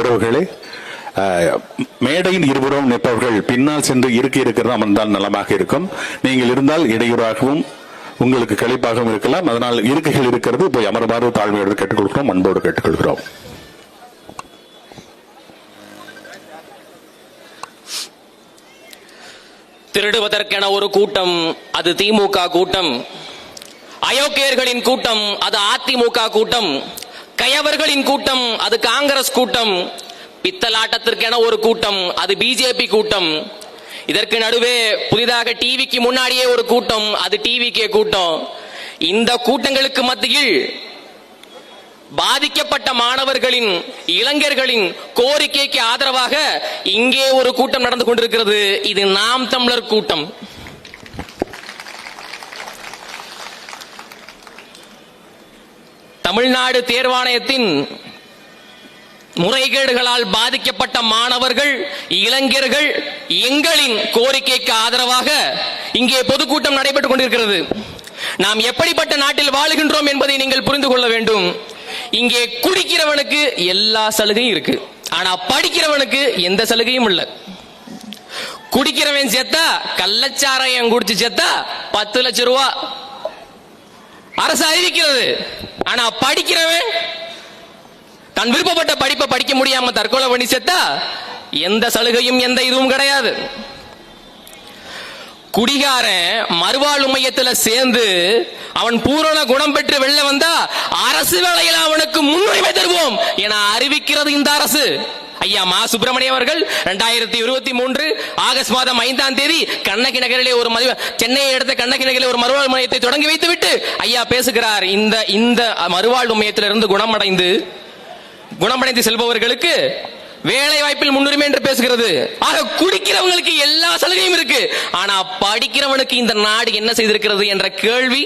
உறவுகளே மேடையின் இருபுறம் நிற்பவர்கள் பின்னால் சென்று இருக்க இருக்கிறது அமர்ந்தால் நலமாக இருக்கும். நீங்கள் இருந்தால் இடையூறாகவும் உங்களுக்கு கழிப்பாகவும் இருக்கலாம். அதனால் இருக்கைகள் இருக்கிறது. போய் அமர்வாறு தாழ்மையோடு கேட்டுக்கொள்கிறோம் அன்போடு கேட்டுக்கொள்கிறோம். திருடுவதற்கென ஒரு கூட்டம் அது திமுக கூட்டம். அயோக்கியர்களின் கூட்டம் அது அதிமுக கூட்டம். கயவர்களின் கூட்டம் அது காங்கிரஸ் கூட்டம் பித்தலாட்டத்திற்கென ஒரு கூட்டம் அது பிஜேபி கூட்டம். இதற்கு நடுவே புதிதாக டிவிக்கு முன்னாடியே ஒரு கூட்டம் அது டிவிக்கே கூட்டம். இந்த கூட்டங்களுக்கு மத்தியில் பாதிக்கப்பட்ட மாணவர்களின் இளைஞர்களின் கோரிக்கைக்கு ஆதரவாக இங்கே ஒரு கூட்டம் நடந்து கொண்டிருக்கிறது. இது நாம் தமிழர் கூட்டம். தமிழ்நாடு தேர்வாணையத்தின் முறைகேடுகளால் பாதிக்கப்பட்ட மாணவர்கள் இளைஞர்கள் எங்களின் கோரிக்கைக்கு ஆதரவாக இங்கே பொதுக்கூட்டம் நடைபெற்றுக் கொண்டிருக்கிறது. நாம் எப்படிப்பட்ட நாட்டில் வாழுகின்றோம் என்பதை நீங்கள் புரிந்து கொள்ள வேண்டும். இங்கே குடிக்கிறவனுக்கு எல்லா சலுகையும் இருக்கு. ஆனா படிக்கிறவனுக்கு எந்த சலுகையும் இல்லை. குடிக்கிறவன் செத்தா கள்ளச்சாராயம் குடிச்சு செத்தா பத்து லட்சம் ரூபா அரசு அறிவிக்கிறது. ஆனா படிக்கிறவன் தன் விருப்பப்பட்ட படிப்பை படிக்க முடியாம தற்கொலை பண்ணி செத்தா எந்த சலுகையும் எந்த இதுவும் கிடையாது. குடிகாரன் மறுவாழ்வு மையத்துல சேர்ந்து அவன் பூரண குணம் பெற்று வெளில வந்தா அரசு வேலையில் அவனுக்கு முன்னுரிமை தருவோம் என அறிவிக்கிறது இந்த அரசு. ஐயா மா சுப்பிரமணியம் அவர்கள் இரண்டாயிரத்தி இருபத்தி மூன்று ஆகஸ்ட் மாதம் ஐந்தாம் தேதி கண்ணகி நகரிலே ஒரு மது சென்னையை அடுத்த கண்ணகி நகரில் ஒரு மறுவாழ்வு மையத்தை தொடங்கி வைத்துவிட்டு ஐயா பேசுகிறார். இந்த இந்த மறுவாழ்வு மையத்திலிருந்து குணமடைந்து குணமடைந்து செல்பவர்களுக்கு வேலை வாய்ப்பில் முன்னுரிமை என்று பேசுகிறது. ஆக குடிக்கிறவங்களுக்கு எல்லா சலுகையும் இருக்கு. ஆனா படிக்கிறவனுக்கு இந்த நாடு என்ன செய்திருக்கிறது என்ற கேள்வி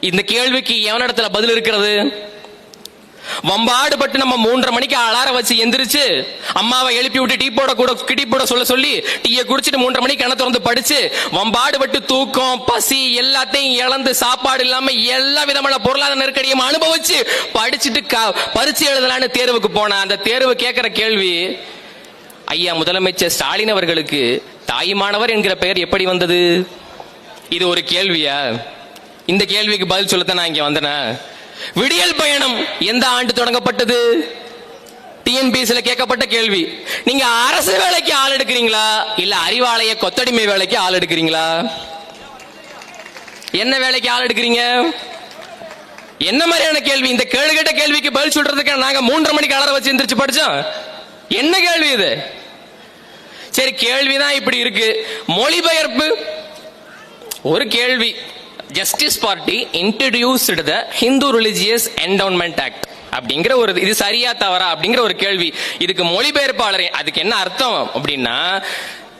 இந்த கேள்விக்கு எவனிடத்துல பதில் இருக்கிறது? வம்பாடுபட்டு நம்ம மூன்றரை மணிக்கு அலார வச்சு எந்திரிச்சு அம்மாவை எழுப்பி விட்டு டீ போட கூட கிட்டி போட சொல்ல சொல்லி டீயை குடிச்சிட்டு மூன்றரை மணிக்கு கண திறந்து படிச்சு வம்பாடுபட்டு தூக்கம் பசி எல்லாத்தையும் இழந்து சாப்பாடு இல்லாம எல்லா விதமான பொருளாதார நெருக்கடியும் அனுபவிச்சு படிச்சுட்டு க- எழுதலான்னு தேர்வுக்கு போன அந்த தேர்வு கேட்கிற கேள்வி ஐயா முதலமைச்சர் ஸ்டாலின் அவர்களுக்கு தாய்மானவர் என்கிற பெயர் எப்படி வந்தது? இது ஒரு கேள்வியா? இந்த கேள்விக்கு பதில் சொல்லத்தான் நான் இங்க வந்தேனா? விடியல் பயணம் எந்த ஆண்டு தொடங்கப்பட்டது? டிஎன்பிஎஸ்ல கேட்கப்பட்ட கேள்வி. நீங்க அரசு வேலைக்கு ஆள் எடுக்கிறீங்களா? இல்ல அறிவாலய கொத்தடிமை வேலைக்கு ஆள் எடுக்கிறீங்களா? என்ன வேலைக்கு ஆள் எடுக்கிறீங்க? என்ன மாதிரியான கேள்வி? இந்த கேள்வி கேட்ட கேள்விக்கு பதில் சொல்றதுக்கு நாங்க மூன்றரை மணிக்கு அலற வச்சு எந்திரிச்சு படிச்சோம். என்ன கேள்வி இது? சரி கேள்விதான் இப்படி இருக்கு. மொழிபெயர்ப்பு ஒரு கேள்வி. Justice Party introduced the Hindu Religious Endowment Act அப்படிங்கிற ஒரு இது சரியா தவறா அப்படிங்கிற ஒரு கேள்வி. இதுக்கு மொழிபெயர்ப்பாளர் அதுக்கு என்ன அர்த்தம் அப்படின்னா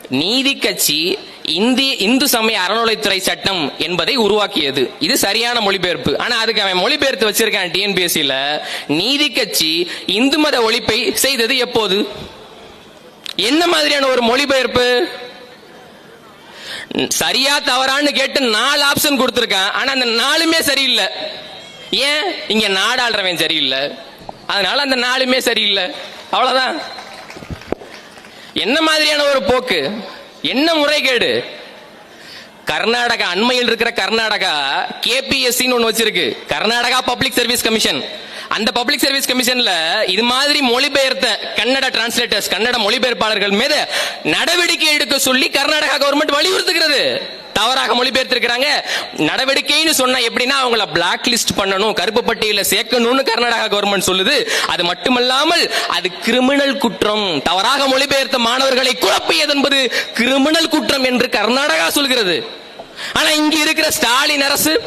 நீதி கட்சி இந்திய இந்து சமய அறநிலைத்துறை சட்டம் என்பதை உருவாக்கியது. இது சரியான மொழிபெயர்ப்பு. ஆனா அதுக்கு அவன் மொழிபெயர்த்து வச்சிருக்கான் டிஎன்பிஎஸ்சில. நீதி கட்சி இந்து மத ஒழிப்பை செய்தது எப்போது? என்ன மாதிரியான ஒரு மொழிபெயர்ப்பு? சரியா தவறான்னு கேட்டு நாலு ஆப்ஷன் கொடுத்துருக்கான். ஆனா அந்த நாலுமே சரியில்லை. ஏன்? இங்க நாடாளுறவன் சரியில்லை. அதனால அந்த நாலுமே சரியில்லை. அவ்வளவுதான். என்ன மாதிரியான ஒரு போக்கு? என்ன முறைகேடு? கர்நாடகா அண்மையில் இருக்கிற கர்நாடகா கேபிஎஸ்சின்னு ஒன்று வச்சிருக்கு. கர்நாடகா பப்ளிக் சர்வீஸ் கமிஷன் அந்த பப்ளிக் சர்வீஸ் கமிஷன்ல இது மாதிரி மொழிபெயர்த்த கன்னட டிரான்ஸ்லேட்டர்ஸ் கன்னட மொழிபெயர்ப்பாளர்கள் மீது நடவடிக்கை எடுக்க சொல்லி கர்நாடகா கவர்மெண்ட் வலியுறுத்துகிறது. தவறாக மொழிபெயர்த்திருக்கிறாங்க. நடவடிக்கைன்னு சொன்னா எப்படின்னா அவங்கள பிளாக் லிஸ்ட் பண்ணணும் கருப்பு பட்டியல சேர்க்கணும்னு கர்நாடகா கவர்மெண்ட் சொல்லுது. அது மட்டுமல்லாமல் அது கிரிமினல் குற்றம். தவறாக மொழிபெயர்த்த மாணவர்களை குழப்பியது என்பது கிரிமினல் குற்றம் என்று கர்நாடகா சொல்கிறது. ஆனா இங்க இருக்கிற ஸ்டாலின் அரசு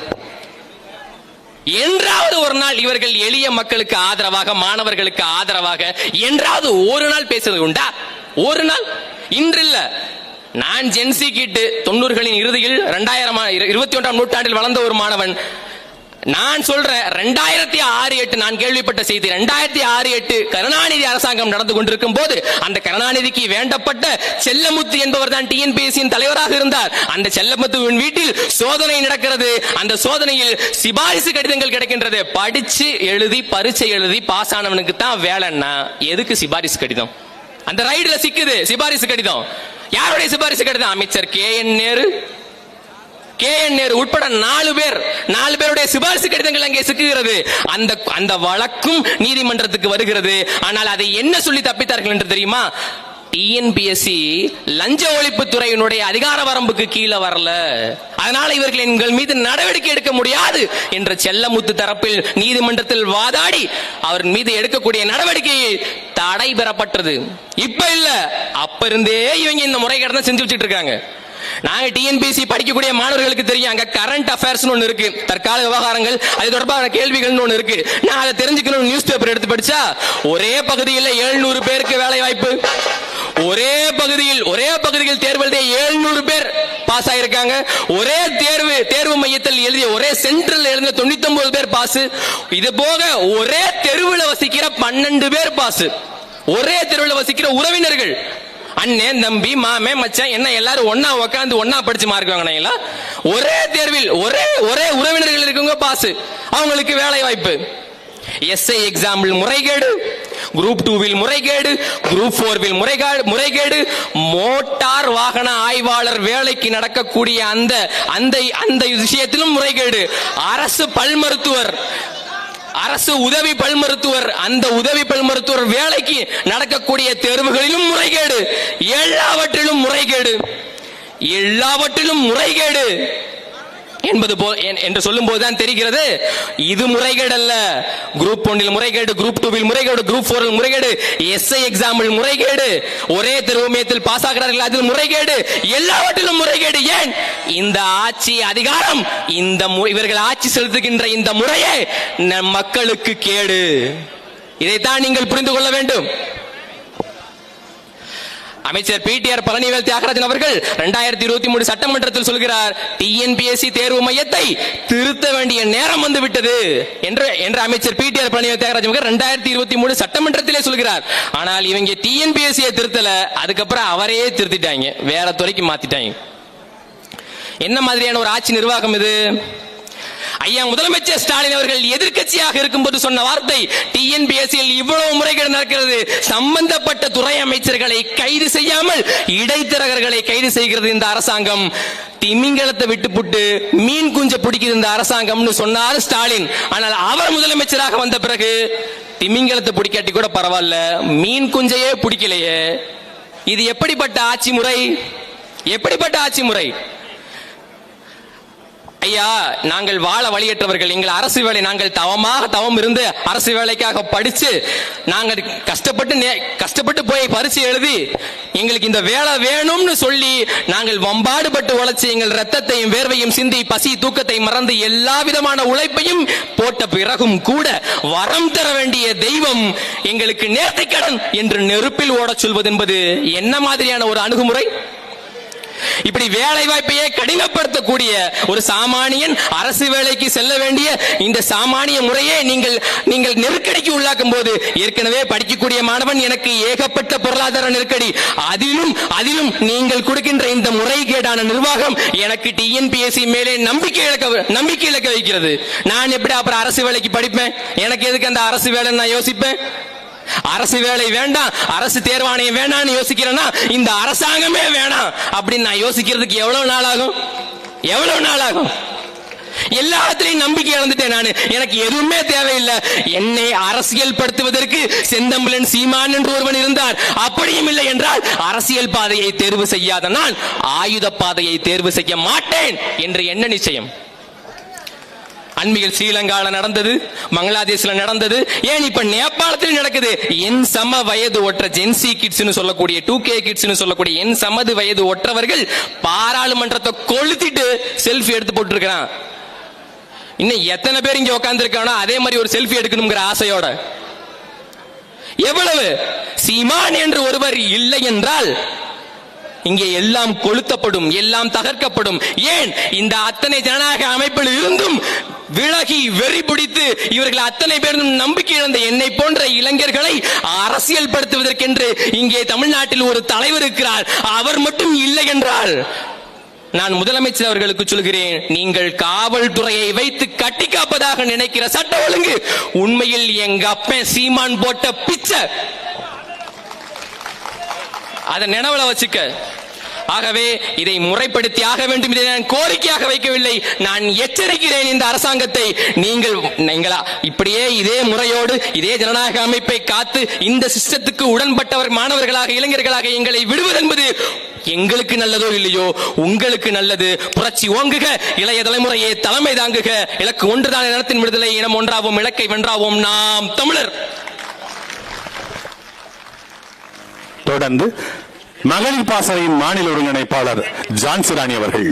என்றாவது ஒரு நாள் இவர்கள் எளிய மக்களுக்கு ஆதரவாக மாணவர்களுக்கு ஆதரவாக என்றாவது ஒரு நாள் பேசுறது உண்டா? ஒரு நாள்? இன்று நான் ஜென்சி கிட்டு தொண்ணூறுகளின் இறுதியில் இரண்டாயிரம் இருபத்தி ஒன்றாம் நூற்றாண்டில் வளர்ந்த ஒரு மாணவன். நான் சொல்றேன் ரெண்டாயிரத்தி ஆறு எட்டு நான் கேள்விப்பட்ட செய்தி ரெண்டாயிரத்தி ஆறு எட்டு கருணாநிதி அரசாங்கம் நடந்து கொண்டிருக்கும் போது அந்த கருணாநிதிக்கு வேண்டப்பட்ட செல்லமுத்து என்பவர் தான் டிஎன்பிஎஸ்சியின் தலைவராக இருந்தார். அந்த செல்லமுத்துவின் வீட்டில் சோதனை நடக்கிறது. அந்த சோதனையில் சிபாரிசு கடிதங்கள் கிடைக்கின்றது. படிச்சு எழுதி பரீட்சை எழுதி பாஸ் ஆனவனுக்கு தான் வேலைன்னா எதுக்கு சிபாரிசு கடிதம்? அந்த ரைடுல சிக்குது. சிபாரிசு கடிதம். யாருடைய சிபாரிசு கடிதம்? அமைச்சர் K N Nehru. K N Nehru உட்பட நாலு பேர். நாலு பேருடைய சிபாரிசு கடிதங்கள் அங்கே சிக்குகிறது. அந்த அந்த வழக்கும் நீதிமன்றத்துக்கு வருகிறது. ஆனால் அதை என்ன சொல்லி தப்பித்தார்கள் என்று தெரியுமா? டிஎன்பிஎஸ்சி லஞ்ச ஒழிப்பு துறையினுடைய அதிகார வரம்புக்கு கீழே வரல. அதனால இவர்கள் எங்கள் மீது நடவடிக்கை எடுக்க முடியாது என்ற செல்லமுத்து தரப்பில் நீதிமன்றத்தில் வாதாடி அவர் மீது எடுக்கக்கூடிய நடவடிக்கையை தடை பெறப்பட்டது. இப்ப இல்ல. அப்ப இருந்தே இவங்க இந்த முறைகேடு தான் செஞ்சு வச்சுட்டு இருக்காங்க நாங்க டிஎன்பிசி படிக்கக்கூடிய மாணவர்களுக்கு தெரியும். அங்க கரண்ட் அஃபேர்ஸ் ஒண்ணு இருக்கு. தற்கால விவகாரங்கள் அது தொடர்பான கேள்விகள்னு ஒண்ணு இருக்கு. நான் அதை தெரிஞ்சுக்கணும் நியூஸ் பேப்பர் எடுத்து படிச்சா ஒரே பகுதியில் 700 பேருக்கு வேலை வாய்ப்பு ஒரே பகுதியில் ஒரே பகுதியில் தேர்வு எழுதிய 700 பேர். பாஸ் ஆயிருக்காங்க. ஒரே தேர்வு தேர்வு மையத்தில் எழுதிய ஒரே சென்ட்ரல் எழுதிய 99 பேர் பாஸ். இது போக ஒரே தெருவில் வசிக்கிற 12 பேர் பாஸ். ஒரே தெருவில் வசிக்கிற உறவினர்கள். அண்ணன் தம்பி மாமே மச்சான் என்ன எல்லாரும் ஒன்னா உட்காந்து ஒன்னா படிச்சு மார்க் வாங்கினீங்களா? ஒரே தேர்வில் ஒரே ஒரே உறவினர்கள் இருக்குங்க பாஸ். அவங்களுக்கு வேலை வாய்ப்பு. எஸ்ஐ எக்ஸாம்பிள் முறைகேடு. குரூப் டூவில் முறைகேடு குரூப் போர்வில் முறைகேடு முறைகேடு. மோட்டார் வாகன ஆய்வாளர் வேலைக்கு நடக்கக்கூடிய அந்த அந்த அந்த விஷயத்திலும் முறைகேடு. அரசு பல் மருத்துவர் அரசு உதவி பல் மருத்துவர் அந்த உதவி பல் மருத்துவர் வேலைக்கு நடக்கக்கூடிய தேர்வுகளிலும் முறைகேடு. எல்லாவற்றிலும் முறைகேடு. எல்லாவற்றிலும் முறைகேடு. என்பது போ என்- என்று சொல்லும் போதுதான் தெரிகிறது. இது முறைகேடு அல்ல. குரூப் ஒன்றில் முறைகேடு குரூப் டூவில் முறைகேடு குரூப் போரில் முறைகேடு எஸ்ஐ எக்ஸாமில் முறைகேடு ஒரே தேர்வு பாஸ் ஆகிறார்கள் அதில் முறைகேடு எல்லாவற்றிலும் முறைகேடு. ஏன்? இந்த ஆட்சி அதிகாரம் இந்த இவர்கள் ஆட்சி செலுத்துகின்ற இந்த முறையே நம் மக்களுக்கு கேடு. இதைத்தான் நீங்கள் புரிந்து கொள்ள வேண்டும். அமைச்சர் பிடிஆர் பழனிவேல் தியாகராஜன் அவர்கள் இரண்டாயிரத்தி இருபத்தி மூணு சட்டமன்றத்தில் சொல்கிறார் டிஎன்பிஎஸ்சி தேர்வு மையத்தை திருத்த வேண்டிய நேரம் வந்து விட்டது என்று என்று அமைச்சர் பிடிஆர் பழனிவேல் தியாகராஜன் அவர்கள் இரண்டாயிரத்தி இருபத்தி மூணு சட்டமன்றத்திலே சொல்கிறார். ஆனால் இவங்க டிஎன்பிஎஸ்சியை திருத்தல அதுக்கப்புறம் அவரையே திருத்திட்டாங்க. வேற துறைக்கு மாத்திட்டாங்க. என்ன மாதிரியான ஒரு ஆட்சி நிர்வாகம் இது? ஐயா முதலமைச்சர் ஸ்டாலின் அவர்கள் எதிர்க்கட்சியாக இருக்கும்போது சொன்ன வார்த்தை டிஎன்பிஎஸ்சியில் இவ்வளவு முறைகேடு நடக்கிறது. சம்பந்தப்பட்ட துறை அமைச்சர்களை கைது செய்யாமல் இடைத்தரகர்களை கைது செய்கிறது இந்த அரசாங்கம். திமிங்கலத்தை விட்டுப்புட்டு மீன் குஞ்ச பிடிக்கிறது இந்த அரசாங்கம்னு சொன்னார் ஸ்டாலின். ஆனால் அவர் முதலமைச்சராக வந்த பிறகு திமிங்கலத்தை பிடிக்காட்டி கூட பரவாயில்ல மீன் குஞ்சையே பிடிக்கலையே. இது எப்படிப்பட்ட ஆட்சி முறை? எப்படிப்பட்ட ஆட்சி முறை? ஐயா நாங்கள் வாழ வழியற்றவர்கள். எங்கள் அரசு வேலை நாங்கள் தவமாக தவம் இருந்து அரசு வேலைக்காக படிச்சு நாங்கள் கஷ்டப்பட்டு நே- கஷ்டப்பட்டு போய் பரிசு எழுதி எங்களுக்கு இந்த வேலை வேணும்னு சொல்லி நாங்கள் வம்பாடுபட்டு உழைச்சி எங்கள் ரத்தத்தையும் வேர்வையும் சிந்தி பசி தூக்கத்தை மறந்து எல்லா விதமான உழைப்பையும் போட்ட பிறகும் கூட வரம் தர வேண்டிய தெய்வம் எங்களுக்கு நேர்த்திக்கடன் என்று நெருப்பில் ஓடச் சொல்வது என்பது என்ன மாதிரியான ஒரு அணுகுமுறை? இப்படி வேலை வாய்ப்பையே கடினப்படுத்தக்கூடிய ஒரு சாமானியன் அரசு வேலைக்கு செல்ல வேண்டிய இந்த சாமானிய முறையே நீங்கள் நீங்கள் நெருக்கடிக்கு உள்ளாக்கும் போது ஏற்கனவே படிக்கக்கூடிய மாணவன் எனக்கு ஏகப்பட்ட பொருளாதார நெருக்கடி. அதிலும் அதிலும் நீங்கள் கொடுக்கின்ற இந்த முறைகேடான நிர்வாகம் எனக்கு டிஎன்பிஎஸ்சி மேலே நம்பிக்கை இழக்க நம்பிக்கை இழக்க வைக்கிறது. நான் எப்படி அப்புறம் அரசு வேலைக்கு படிப்பேன்? எனக்கு எதுக்கு அந்த அரசு வேலை நான் யோசிப்பேன்? அரசு வேலை வேண்டாம் அரசு தேர்வாணையம் வேண்டாம்னு யோசிக்கிறேன்னா இந்த அரசாங்கமே வேணாம். அப்படின்னு நான் யோசிக்கிறதுக்கு எவ்வளவு நாள் ஆகும் எவ்வளவு நாள் ஆகும் எல்லாத்திலையும் நம்பிக்கை இழந்துட்டேன் நான். எனக்கு எதுவுமே தேவையில்லை. என்னை அரசியல் படுத்துவதற்கு செந்தம்பலன் சீமான் என்று ஒருவன் இருந்தார். அப்படியும் இல்லை என்றால் அரசியல் பாதையை தேர்வு செய்யாத நான் ஆயுத பாதையை தேர்வு செய்ய மாட்டேன் என்று என்ன நிச்சயம்? அண்மையில் ஸ்ரீலங்கால நடந்தது பங்களாதேஷ்ல நடந்தது. ஏன் இப்ப நேபாளத்தில் நடக்குது? என் சம வயது ஒற்ற ஜென்சி கிட்ஸ்னு சொல்லக்கூடிய டூ கே கிட்ஸ்னு சொல்லக்கூடிய என் சமது வயது ஒற்றவர்கள் பாராளுமன்றத்தை கொளுத்திட்டு செல்ஃபி எடுத்து போட்டுருக்கான் இன்னும் எத்தனை பேர் இங்க உட்காந்துருக்கானோ அதே மாதிரி ஒரு செல்ஃபி எடுக்கணுங்கிற ஆசையோட. எவ்வளவு? சீமான் என்று ஒருவர் இல்லை என்றால் இங்கே எல்லாம் கொளுத்தப்படும் எல்லாம் தகர்க்கப்படும். ஏன்? இந்த அத்தனை ஜனநாயக அமைப்பில் இருந்தும் விலகி வெறி பிடித்து இவர்கள் அத்தனை பேரும் நம்பிக்கை இழந்த என்னை போன்ற இளைஞர்களை அரசியல் படுத்துவதற்கென்று இங்கே தமிழ்நாட்டில் ஒரு தலைவர் இருக்கிறார். அவர் மட்டும் இல்லை என்றால் நான் முதலமைச்சர் அவர்களுக்கு சொல்கிறேன் நீங்கள் காவல்துறையை வைத்து கட்டி காப்பதாக நினைக்கிற சட்ட ஒழுங்கு உண்மையில் எங்க அப்பன் சீமான் போட்ட பிச்சை. அதை நினைவுல வச்சுக்க. ஆகவே இதை முறைப்படுத்தி ஆக வேண்டும். இதை நான் கோரிக்கையாக வைக்கவில்லை. நான் எச்சரிக்கிறேன் இந்த அரசாங்கத்தை. நீங்கள் நீங்களா இப்படியே இதே முறையோடு இதே ஜனநாயக அமைப்பை காத்து இந்த சிஸ்டத்துக்கு உடன்பட்டவர் மாணவர்களாக இளைஞர்களாக எங்களை விடுவது என்பது எங்களுக்கு நல்லதோ இல்லையோ? உங்களுக்கு நல்லது. புரட்சி ஓங்குக. இளைய தலைமுறையை தலைமை தாங்குக. இலக்கு ஒன்றுதான் இனத்தின் விடுதலை இனம் ஒன்றாவோம் இலக்கை வென்றாவோம் நாம் தமிழர். தொடர்ந்து மகளிர் பாசறையின் மாநில ஒருங்கிணைப்பாளர் ஜான்சிராணி அவர்கள்.